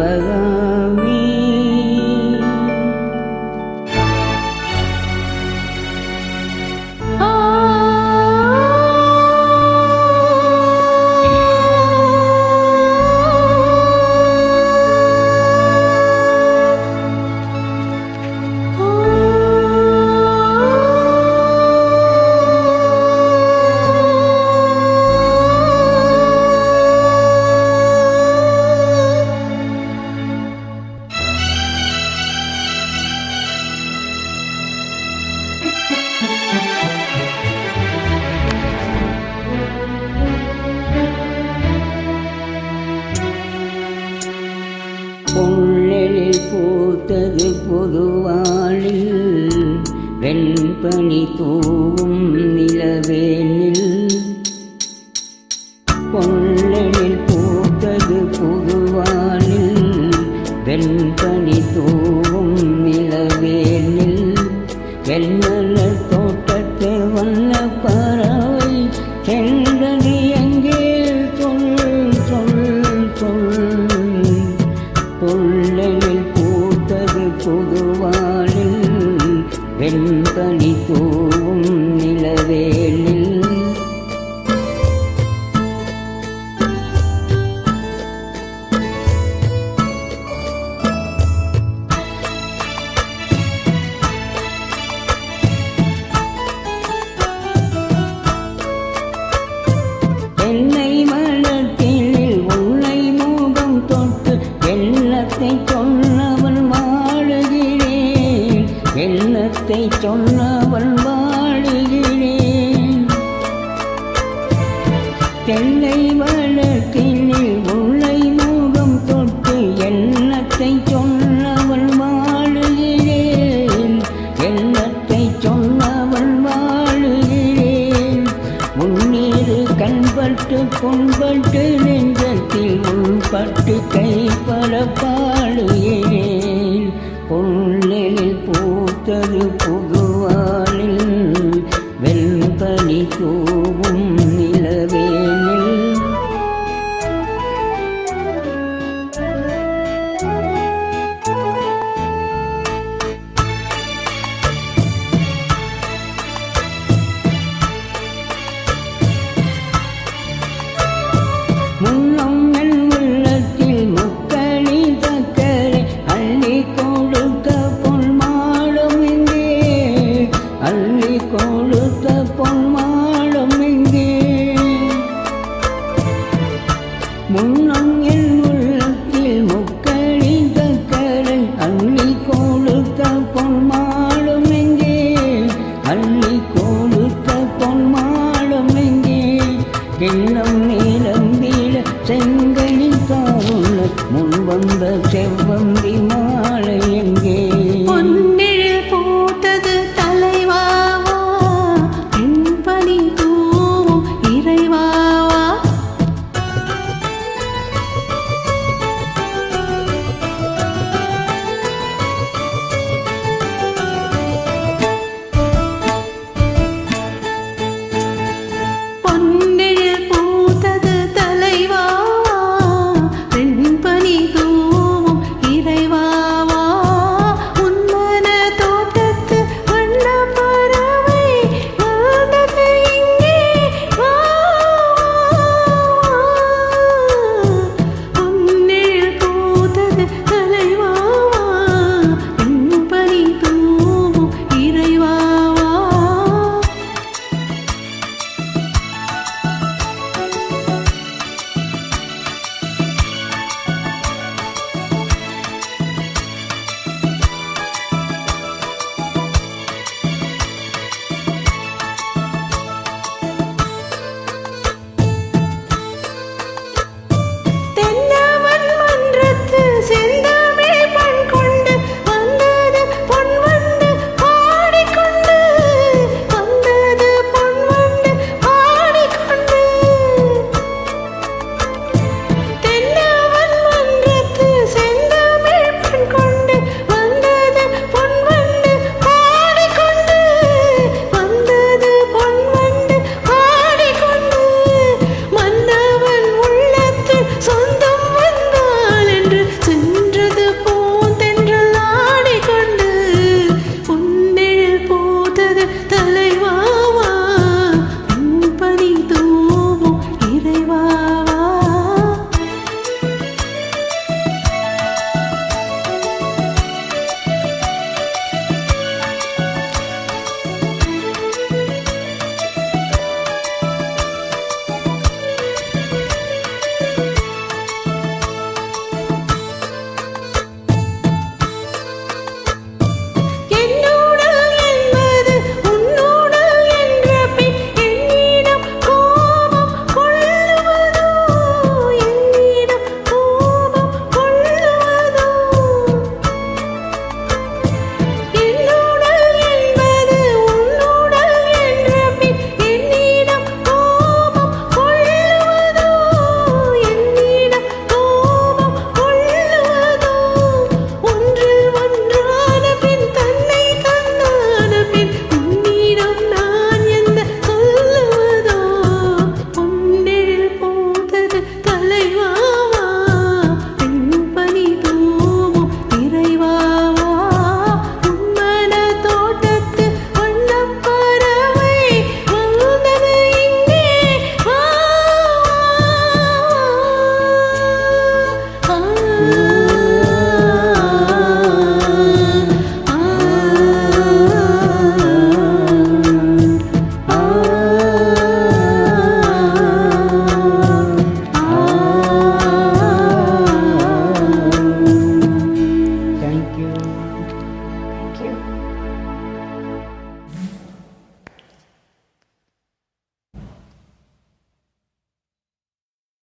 शिवगा பூத்தது பொதுவாளில் வெண்பனி தூவும் நிலவேனில். பொன்னெழில் பூத்தது பொதுவாளில் வெண்பனி தூவும் நிலவேனில். வெண்மலர் தோட்டத்து வண்ண பறவை தென் நிலவேலில் என்னை மலர்த்தினில் உன்னை மூகம் தொட்டு எண்ணத்தை சொன்னவன் வாழுகிறேன். எண்ணத்தை சொன்னவன் வாழுகிறேன். தென்னை வளர்த்தினில் உள்ளை மூகம் தொட்டு எண்ணத்தை சொன்னவள் வாழுகிறேன். எண்ணத்தை சொன்னவள் வாழுகிறேன். முன்னீரு கண்பட்டு புண்பட்டு நெஞ்சத்தில் உள்பட்டு கைப்பட பாடுகிறேன். பொன்னெழில் பூத்தது முன்னம் என் உள்ளத்தில் முக்கடி தக்கரை அள்ளி கொடுத்த பொன்மாடும் எங்கே? அள்ளி கொடுத்த பொன்மாடும் எங்கே? எண்ணம் நீளம் நீள முன் வந்த செவ்வந்தி